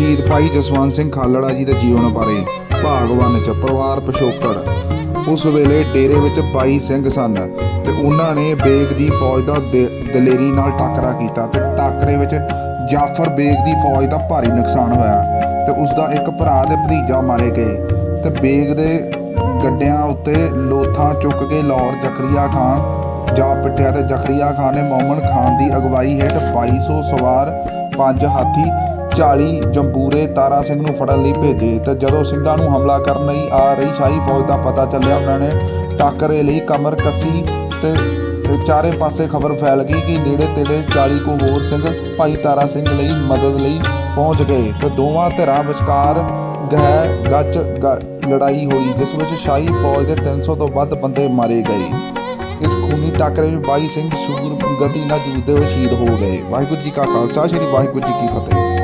ਸ਼ਹੀਦ ਭਾਈ ਜਸਵੰਤ ਸਿੰਘ ਖਾਲੜਾ ਜੀ ਦੇ ਜੀਵਨ ਬਾਰੇ ਭਾਗਵਾਨ ਚ ਪਰਿਵਾਰ ਪਿਛੋਕੜ। ਉਸ ਵੇਲੇ ਡੇਰੇ ਵਿੱਚ 22 ਸਿੰਘ ਸਨ ਤੇ ਉਹਨਾਂ ਨੇ ਬੇਗ ਦੀ ਫੌਜ ਦਾ ਦਲੇਰੀ ਨਾਲ ਟਾਕਰਾ ਕੀਤਾ ਤੇ ਟਾਕਰੇ ਵਿੱਚ ਜਾਫਰ ਬੇਗ ਦੀ ਫੌਜ ਦਾ ਭਾਰੀ ਨੁਕਸਾਨ ਹੋਇਆ ਤੇ ਉਸ ਦਾ ਇੱਕ ਭਰਾ ਤੇ ਭਤੀਜਾ ਮਾਰੇ ਗਏ ਤੇ ਬੇਗ ਦੇ ਗੱਡਿਆਂ ਉੱਤੇ ਲੋਥਾਂ ਚੁੱਕ ਕੇ ਲਾਹੌਰ ਜ਼ਕਰੀਆ ਖਾਨ ਜਾ ਪਿੱਟਿਆ ਤੇ ਜ਼ਕਰੀਆ ਖਾਨ ਨੇ ਮੌਮਨ ਖਾਨ ਦੀ ਅਗਵਾਈ ਹੇਠ 2200 ਸਵਾਰ ਪੰਜ ਹਾਥੀ 40 ਜੰਬੂਰੇ ਤਾਰਾ ਸਿੰਘ ਨੂੰ ਫੜਨ ਲਈ ਭੇਜੇ ਤੇ ਜਦੋਂ ਸਿੰਘਾਂ ਨੂੰ ਹਮਲਾ ਕਰਨ ਲਈ ਆ ਰਹੀ ਸ਼ਾਹੀ ਫੌਜ ਦਾ ਪਤਾ ਚੱਲਿਆ, ਉਹਨਾਂ ਨੇ ਟਾਕਰੇ ਲਈ ਕਮਰ ਕੱਸੀ ਤੇ ਚਾਰੇ ਪਾਸੇ ਖਬਰ ਫੈਲ ਗਈ ਕਿ ਨੇੜੇ ਤੇੜੇ 40 ਕੋ ਹੋਰ ਸਿੰਘ ਭਾਈ ਤਾਰਾ ਸਿੰਘ ਲਈ ਮਦਦ ਲਈ ਪਹੁੰਚ ਗਏ ਤੇ ਦੋਵਾਂ ਧਿਰਾਂ ਵਿਚਕਾਰ ਗਹਿ ਗੱਚ ਗ- ਲੜਾਈ ਹੋਈ, ਜਿਸ ਵਿੱਚ ਸ਼ਾਹੀ ਫੌਜ ਦੇ 300 ਤੋਂ ਵੱਧ ਬੰਦੇ ਮਾਰੇ ਗਏ। ਇਸ ਖੂਨੀ ਟਾਕਰੇ ਵਿੱਚ 22 ਸਿੰਘ ਸੂਰ ਗਤੀ ਨਾਲ ਜੂਝਦੇ ਹੋਏ ਸ਼ਹੀਦ ਹੋ ਗਏ। ਵਾਹਿਗੁਰੂ ਜੀ ਕਾ ਖਾਲਸਾ, ਸ੍ਰੀ ਵਾਹਿਗੁਰੂ ਜੀ ਕੀ ਫਤਿਹ।